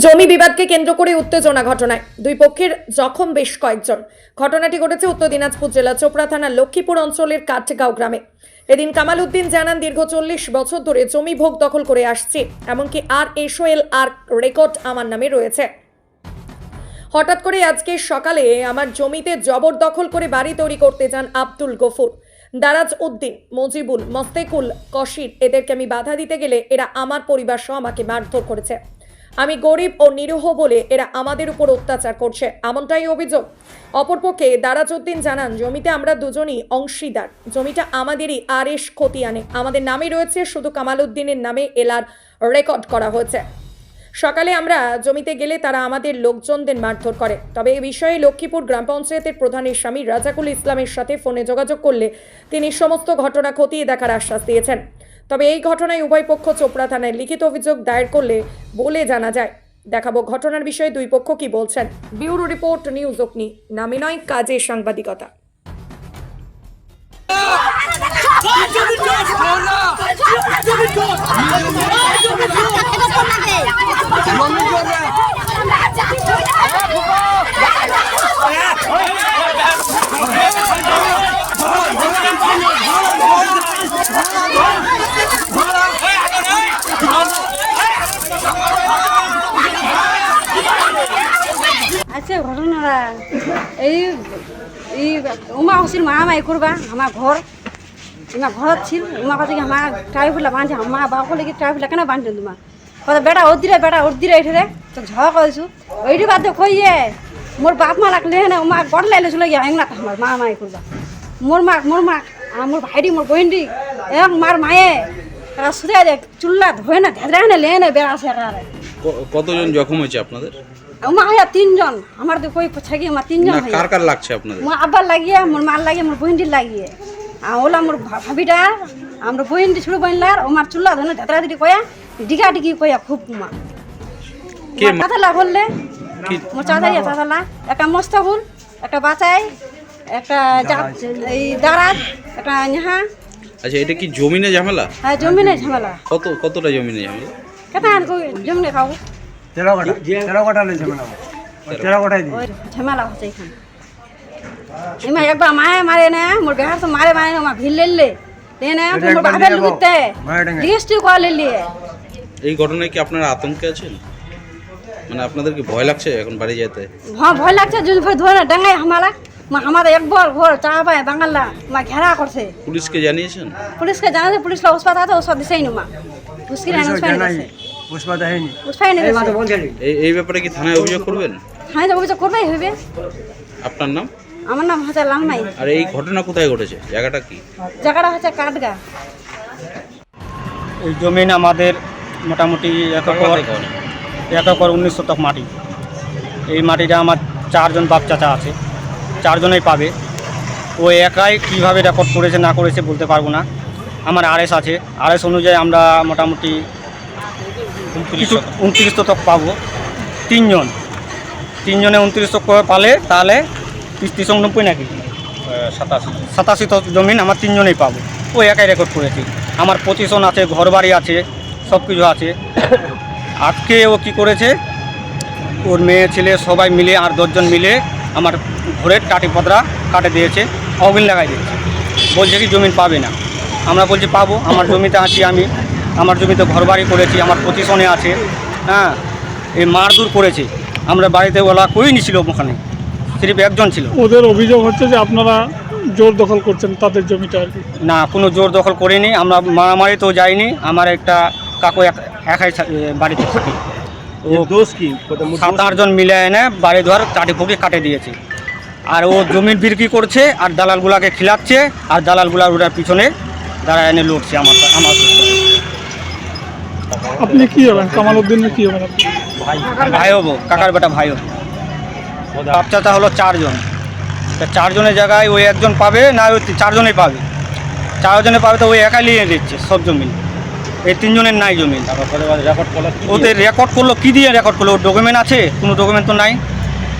জমি বিবাদকে কেন্দ্র করে উত্তেজনা ঘটনায়। দুই পক্ষের জখম বেশ কয়েকজন। ঘটনাটি ঘটেছে উত্তর দিনাজপুর জেলা চোপড়া থানার লক্ষ্মীপুর অঞ্চলের কাঠগাঁও গ্রামে। এদিন কামাল উদ্দিন জানান, দীর্ঘ চল্লিশ বছর ধরে জমি ভোগ দখল করে আসছে, এমনকি আর এসওএল আর রেকর্ড আমার নামে রয়েছে। হঠাৎ করে আজকে সকালে আমার জমিতে জবরদখল করে বাড়ি তৈরি করতে যান আব্দুল গফুর। দারাজ উদ্দিন, মজিবুল, মস্তেকুল, কশির, এদেরকে আমি বাধা দিতে গেলে এরা আমার পরিবার সহ আমাকে মারধর করেছে। আমি গরিব ও নিরীহ বলে এরা আমাদের উপর অত্যাচার করছে, এমনটাই অভিযোগ। অপরপক্ষে দারাজ উদ্দিন জানান, জমিতে আমরা দুজনই অংশীদার। জমিটা আমাদেরই আরেশ খতিয়ানে। আমাদের নামে রয়েছে শুধু কামাল উদ্দিনের নামে এলার রেকর্ড করা হয়েছে। সকালে আমরা জমিতে গেলে তারা আমাদের লোকজনদের মারধর করে। তবে এ বিষয়ে লক্ষ্মীপুর গ্রাম পঞ্চায়েতের প্রধানের স্বামী রাজাকুল ইসলামের সাথে ফোনে যোগাযোগ করলে তিনি সমস্ত ঘটনা খতিয়ে দেখার আশ্বাস দিয়েছেন। তবে এই ঘটনায় উভয় পক্ষ চোপড়া থানায় লিখিত অভিযোগ দায়ের করলে বলে জানা যায় দেখাবো ঘটনার বিষয়ে দুই পক্ষ কি বলছেন ব্যুরো রিপোর্ট নিউজ অগ্নি নামে নয় কাজে সাংবাদিকতা আচ্ছা ঘটনাটা। এই এই উমা হসিল মারামারি করবা, আমার ঘর। আমার ঘর ছিল, উমা কথা কি আমার ট্রাইফুলা বাঁধছে আমার বাপ লাগি ট্রাইফুলা কেন বাঁধছে তোমার কথা বেটা ওদিরে বেটা ওদিরে এঠে তো ঝগড়া করেছ ওইটি বাদ কইয়ে মোর বাপ মা লাগলে না উমা গড় লাইলে চলে গিয়া হেংলা আমার মারামারি করবা মোর মাক মোর মাক আর মোর ভাইটি মোর বহিনটি এবং মার মায়ে তারা সুদে দেখ চুল্লা ধোয়ে না ধেদরা না লে না বেড়াছে একারে। ক- কতজন জখম হয়েছে আপনাদের? আমার হায়া তিনজন আমার তো কই ছাগি আমার তিনজন কার কার লাগছে আপনাদের? মোর আব্বার লাগিয়ে মোর মার লাগিয়ে মোর বহিনটির লাগিয়ে। ওলা মোর ভাবিটা আমরা বহিনটি ছোট বহিনলার ও মার চুল্লা ধরে ধাতরা দিদি কয়া ডিগা ডিগি কয়া খুব মা। কে মা- চাতালা বললে মোর চাতারিয়া চাতালা একটা মস্তাবুল একটা বাচাই একটা এই দারাজ একটা নেহা। আচ্ছা এটা কি জমিনে ঝামেলা? হ্যাঁ জমিনে ঝামেলা। কত কতটা জমিনে ঝামেলা? কেতা আর কই জমিনে খাব তেরো কাটা তেরো কাটা ম্যাডাম তেরো কাটাই দিই ঝামেলা হচ্ছে এখানে। এমা একবার মায়ে মারে না মোর বেহার তো মারে মারে না ভিড় লেলে মোর। লুকিতে। কল এই ঘটনায় কি আপনারা আতঙ্কে আছেন? মানে আপনাদের কি ভয় লাগছে এখন বাড়ি যেতে? হ্যাঁ ভয় লাগছে যদি ভয় ধরে না ডাঙ্গাই হামালা। মা আমাদের একবার ঘর চা পায় বাঙাল্লা মা ঘেরা করছে। পুলিশকে জানিয়েছেন? পুলিশকে জানাছে পুলিশ ওষুধ আছে ওষুধ দিছেই না মা। মুশকিল এই ব্যাপারে কি থানায় অভিযোগ করবেন? হ্যাঁ তো অভিযোগ করবেই হবে। আপনার নাম? আমার নাম হচ্ছে লালমাই। আর এই ঘটনা কোথায় ঘটেছে? জায়গাটা কি? জায়গাটা হচ্ছে কাঠগা। এই জমিন আমাদের মোটামুটি এক একর এক একর উনিশ শতক মাটি। এই মাটিটা আমার চারজন বাপ চাচা আছে। চারজনেই পাবে। ও একাই কীভাবে রেকর্ড করেছে না করেছে বলতে পারব না। আমার আরএস আছে। আরএস অনুযায়ী আমরা মোটামুটি কিছু উনত্রিশ শতক পাবো। তিনজন। তিনজনে উনত্রিশ শতক করে পালে তাহলে তিরিশ নব্বই নাকি? সাতাশি। সাতাশি তো জমিন আমার তিনজনেই পাবো। ও একাই রেকর্ড করেছি। আমার পজিশন আছে ঘরবাড়ি আছে সব কিছু আছে। আজকে ও কি করেছে? ওর মেয়ে ছেলে সবাই মিলে আর দশজন মিলে আমার ঘরের কাটি পদরা কাটে দিয়েছে অগ্নি লাগাই দিয়েছে। বলছে কি জমিন পাবে না। আমরা বলছি পাবো আমার জমিতে আছি আমি। আমার জমিতে ঘরবাড়ি করেছি আমার পজিশনে আছে। হ্যাঁ এই মারদুর করেছে। আমরা বাড়িতে ওলা কই নিছিল ওখানে? সিরিফ একজন ছিল। ওদের অভিযোগ হচ্ছে যে আপনারা জোর দখল করছেন তাদের জমিটা আর কি। না কোনো জোর দখল করিনি। আমরা মারামারি তো যাইনি। আমার একটা কাকু এক- একাই বাড়িতে থাকি। ও দোষ কি? সাত আটজন মিলে এনে বাড়ি ধর চাটি ফুকি কাটে দিয়েছে। আর ও জমির বিক্রি করছে আর দালালগুলাকে খিলাচ্ছে আর দালালগুলা ওটার পিছনে দাঁড়া এনে লুটছে আমার আমার আপনি কি হবেন? কামাল উদ্দিনের কি হবেন ভাই। হব কাকার বেটা ভাই হব। বাপ হলো চারজন। তা চারজনের জায়গায় ওই একজন পাবে না ওই চারজনেই পাবে? চারজনে পাবে তো ওই একাই নিয়ে দিচ্ছে সব জমি। এই তিনজনের নাই জমি। ওদের রেকর্ড করল কি দিয়ে রেকর্ড করল? ডকুমেন্ট আছে? কোনো ডকুমেন্ট তো নাই।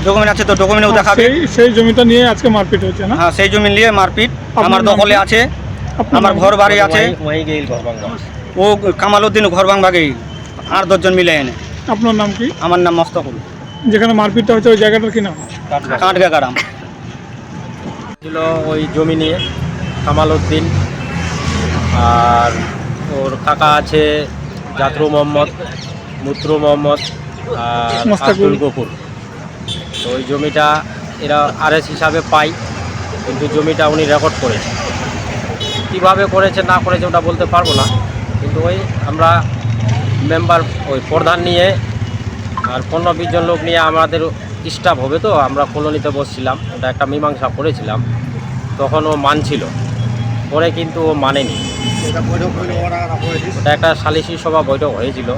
ডকুমেন্ট আছে তো ডকুমেন্টও দেখাবে। সেই সেই জমিটা নিয়ে আজকে মারপিট হয়েছে না? হ্যাঁ সেই জমি নিয়ে মারপিট। আমার নাম দখলে আছে। আমার ঘর বাড়ি আছে। ও কামাল উদ্দিন ঘর ভাঙবাগেই আর দশজন মিলে এনে। আপনার নাম কি? আমার নাম মস্তকুল। যেখানে মারপিটটা হচ্ছে ওই জায়গাটার কি নাম? কাঁটগা গ্রাম ছিল ওই জমি নিয়ে কামাল উদ্দিন আর ওর কাকা আছে জাতরু মোহাম্মদ মুত্রু মোহাম্মদ আর। আব্দুল গফুর। তো ওই জমিটা এরা আরএস হিসাবে পাই কিন্তু জমিটা উনি রেকর্ড করেছে। কীভাবে করেছে না করেছে ওটা বলতে পারব না কিন্তু ওই আমরা মেম্বার ওই প্রধান নিয়ে আর পনেরো বিশ জন লোক নিয়ে আমাদের স্টাফ হবে তো আমরা কলোনিতে বসছিলাম ওটা একটা মীমাংসা করেছিলাম তখন ও মানছিল। পরে কিন্তু ও মানেনি। ওটা একটা সালিসি সভা বৈঠক হয়েছিল।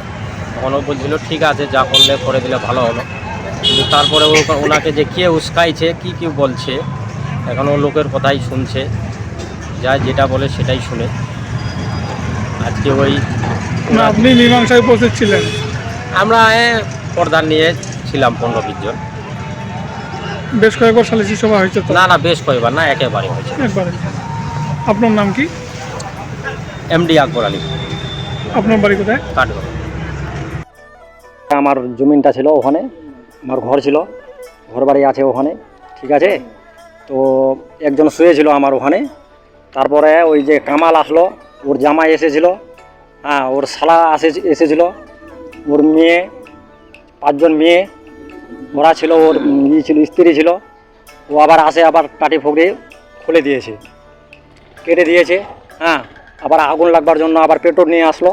তখন ও বলছিল ঠিক আছে যা করলে করে দিলে ভালো হলো। কিন্তু তারপরে ও ওনাকে যে কে উস্কাইছে কি কি বলছে এখন ও লোকের কথাই শুনছে। যা যেটা বলে সেটাই শুনে। আজকে ওই আপনি মীমাংসায় উপস্থিত ছিলেন। আমরা প্রধান নিয়ে ছিলাম পনেরো বিশ জন। বেশ কয়েকবার সালিসি সভা হয়েছে না না বেশ কয়েকবার না একেবারে হয়েছে। আপনার নাম কি? এমডি আকবর আলী। আপনার বাড়ি কোথায়? কাঠগড়। আমার জমিনটা ছিল ওখানে আমার ঘর ছিল ঘর বাড়ি আছে ওখানে ঠিক আছে? তো একজন শুয়েছিল আমার ওখানে তারপরে ওই যে কামাল আসলো ওর জামাই এসেছিল হ্যাঁ ওর শালা আসে এসেছিল ওর মেয়ে পাঁচজন মেয়ে ওরা ছিল ওর ই ছিল স্ত্রী ছিল ও আবার আসে আবার টাটি ফুকরে খুলে দিয়েছে কেটে দিয়েছে হ্যাঁ আবার আগুন লাগবার জন্য আবার পেট্রোল নিয়ে আসলো।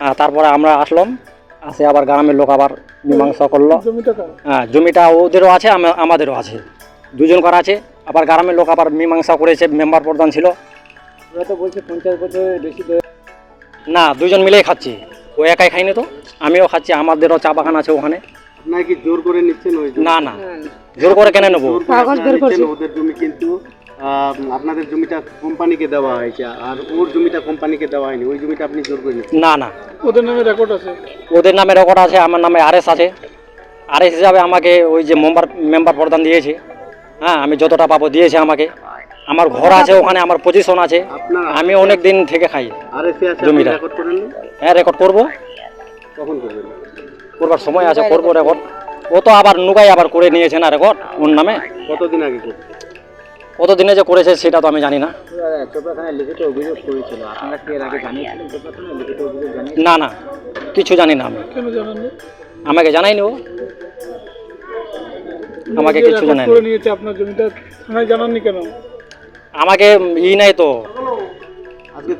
হ্যাঁ তারপরে আমরা আসলাম আসে আবার গ্রামের লোক আবার মীমাংসা করল। হ্যাঁ জমিটা ওদেরও আছে আমাদেরও আছে। দুজন করা আছে আবার গ্রামের লোক আবার মীমাংসা করেছে মেম্বার প্রধান ছিল। না দুজন মিলেই খাচ্ছি। ও একাই খাইনি তো আমিও খাচ্ছি আমাদেরও চা বাগান আছে ওখানে। আপনারা কি জোর করে নিচ্ছেন না না জোর করে কেন নেব? কাগজ বের আপনারা করছে। নিচ্ছেন ওদের জমি কিন্তু? আপনাদের জমিটা কোম্পানিকে দেওয়া হয়েছে আর ওর জমিটা কোম্পানিকে দেওয়া হয়নি ওই জমিটা আপনি জোর করে না না। ওদের নামে রেকর্ড আছে? ওদের নামে রেকর্ড আছে আমার নামে আরএস আছে। আরএস হিসাবে আমাকে ওই যে মেম্বার মেম্বার প্রদান দিয়েছে। হ্যাঁ আমি যতটা পাবো দিয়েছে আমাকে। আমার ঘর আছে ওখানে আমার পজিশন আছে। আমি অনেক দিন থেকে খাই আর এসে আছে আপনি জমিটা। রেকর্ড করেন না? হ্যাঁ রেকর্ড করব। কখন করবেন? করবার সময় আছে করব রেকর্ড ও তো আবার নুকাই আবার করে নিয়েছে না রেকর্ড ওর নামে। কতদিন আগে কত দিনে যে করেছে সেটা তো আমি জানি না। না না কিছু জানি না আমি। কেন জানেন আমাকে জানাইনি ও। আমাকে কিছু record জানায়নি। আপনার জমিটা থানায় জানাননি কেন? আমাকে ই নাই তো।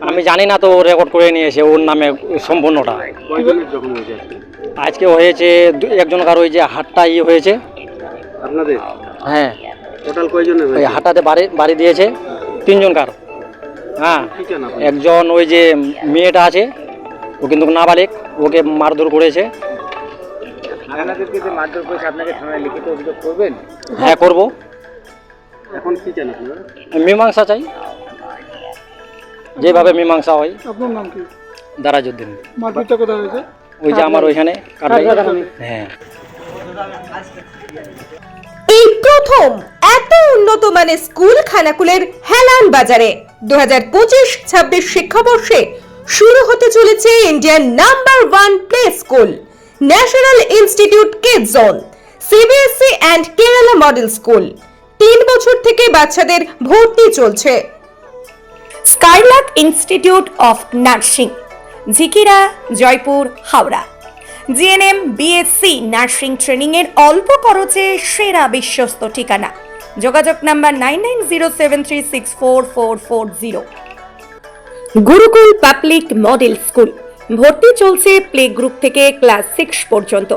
আমি জানি না তো রেকর্ড করে নিয়েছে ওর নামে সম্পূর্ণটা। আজকে? আজকে হয়েছে দু- একজনকার ওই যে হাটটা ই হয়েছে। আপনাদের? হ্যাঁ। টোটাল কয়জনের ওই হাটাতে বাড়ি বাড়ি দিয়েছে তিনজনকার হ্যাঁ কি চান আপনি একজন ওই যে মেয়েটা আছে ও কিন্তু নাবালিক ওকে মারধর করেছে। হ্যাঁ করব। এখন কি চান আপনারা? মীমাংসা চাই। যেভাবে মীমাংসা হয়। আপনার নাম কি? দারাজউদ্দিন মারপিটটা কোথায় হয়েছে? ওই যে আমার ওইখানে। হ্যাঁ। এই প্রথম এত উন্নত মানের স্কুল খানাকুলের হেলান বাজারে। দু হাজার পঁচিশ, ছাব্বিশ শিক্ষাবর্ষে শুরু হতে চলেছে Indian number one play school, national institute kid zone CBSE and Kerala model school. তিন বছর থেকে বাচ্চাদের ভর্তি চলছে। Skylark institute of nursing, Jhikira, Jaipur, Howrah. GNM, BSc nursing training এর অল্প খরচে সেরা বিশ্বস্ত ঠিকানা। যোগাযোগ number nine nine zero seven three six four four four zero. Gurukul public model school. ভর্তি চলছে প্লে গ্রুপ থেকে ক্লাস সিক্স পর্যন্ত।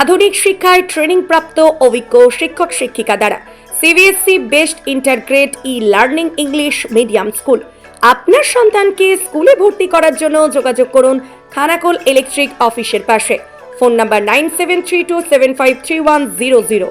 আধুনিক শিক্ষায় ট্রেনিং প্রাপ্ত অভিজ্ঞ শিক্ষক শিক্ষিকা দ্বারা CBSE best integrate e learning English medium school. আপনার সন্তানকে স্কুলে ভর্তি করার জন্য যোগাযোগ করুন খানাকুল ইলেকট্রিক অফিসের পাশে। Phone number nine seven three two seven five three one zero zero.